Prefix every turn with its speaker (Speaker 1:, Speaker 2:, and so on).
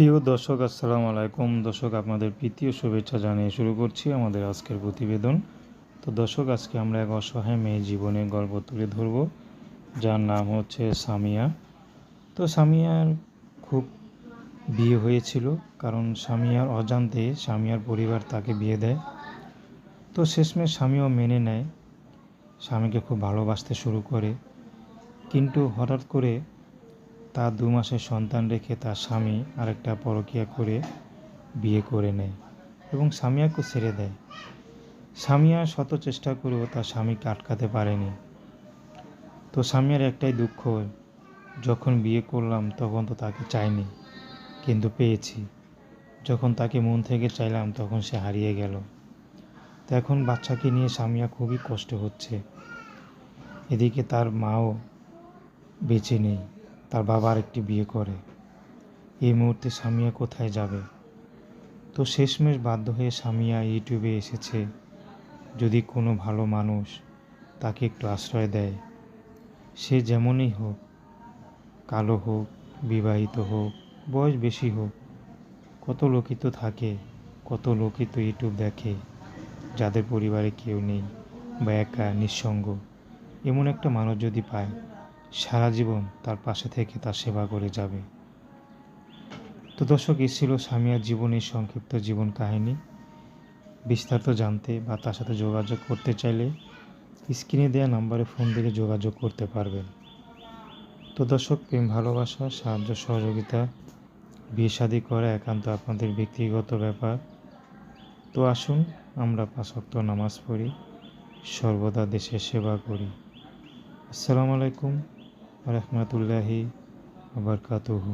Speaker 1: প্রিয় দর্শক, আসসালামু আলাইকুম। দর্শক, আপনাদের প্রীতীয় শুভেচ্ছা জানিয়ে শুরু করছি আমাদের আজকের প্রতিবেদন। তো দর্শক, আজকে আমরা এক অসহায় মেয়ে জীবনের গল্প তুলে ধরব, যার নাম হচ্ছে সামিয়া। তো সামিয়ার খুব বিয়ে হয়েছিল, কারণ সামিয়ার অজান্তে সামিয়ার পরিবার তাকে বিয়ে দেয়। তো শেষমেশ স্বামীও মেনে নেয়, স্বামীকে খুব ভালোবাসতে শুরু করে। কিন্তু হঠাৎ করে তার দু মাসের সন্তান রেখে তার স্বামী আরেকটা পরকীয়া করে বিয়ে করে নেয় এবং স্বামীয়াকে ছেড়ে দেয়। স্বামীয়া শত চেষ্টা করেও তার স্বামীকে আটকাতে পারেনি। তো স্বামীর একটাই দুঃখ, যখন বিয়ে করলাম তখন তো তাকে চাইনি, কিন্তু পেয়েছি। যখন তাকে মন থেকে চাইলাম তখন সে হারিয়ে গেল। তো এখন বাচ্চাকে নিয়ে স্বামীয়া খুবই কষ্ট হচ্ছে। এদিকে তার মাও বেঁচে নেই। তার বাবা আরেকটি বিয়ে করে। এই মুহূর্তে স্বামীয়া কোথায় যাবে? তো শেষমেশ বাধ্য হয়ে স্বামীয়া ইউটিউবে এসেছে। যদি কোনো ভালো মানুষ তাকে একটু আশ্রয় দেয়, সে যেমনই হোক, কালো হোক, বিবাহিত হোক, বয়স বেশি হোক, কত লোকই তো থাকে, কত লোকই তো ইউটিউব দেখে, যাদের পরিবারে কেউ নেই বা একা, নিঃসঙ্গ, এমন একটা মানুষ যদি পায় সারা জীবন তার পাশে থেকে তার সেবা করে যাবে। তো দর্শক, এই ছিল স্বামীর জীবনের সংক্ষিপ্ত জীবন কাহিনী। বিস্তারিত জানতে বা তার সাথে যোগাযোগ করতে চাইলে স্ক্রিনে দেওয়া নাম্বারে ফোন দিয়ে যোগাযোগ করতে পারবেন। তো দর্শক, প্রেম, ভালোবাসা, সাহায্য, সহযোগিতা, বিয়ে, শাদী করা একান্ত আপনাদের ব্যক্তিগত ব্যাপার। তো আসুন, আমরা পাঁচক্ত নামাজ পড়ি, সর্বদা দেশের সেবা করি। আসসালামু আলাইকুম। রহমতুল্লাহি আবরকাতুহু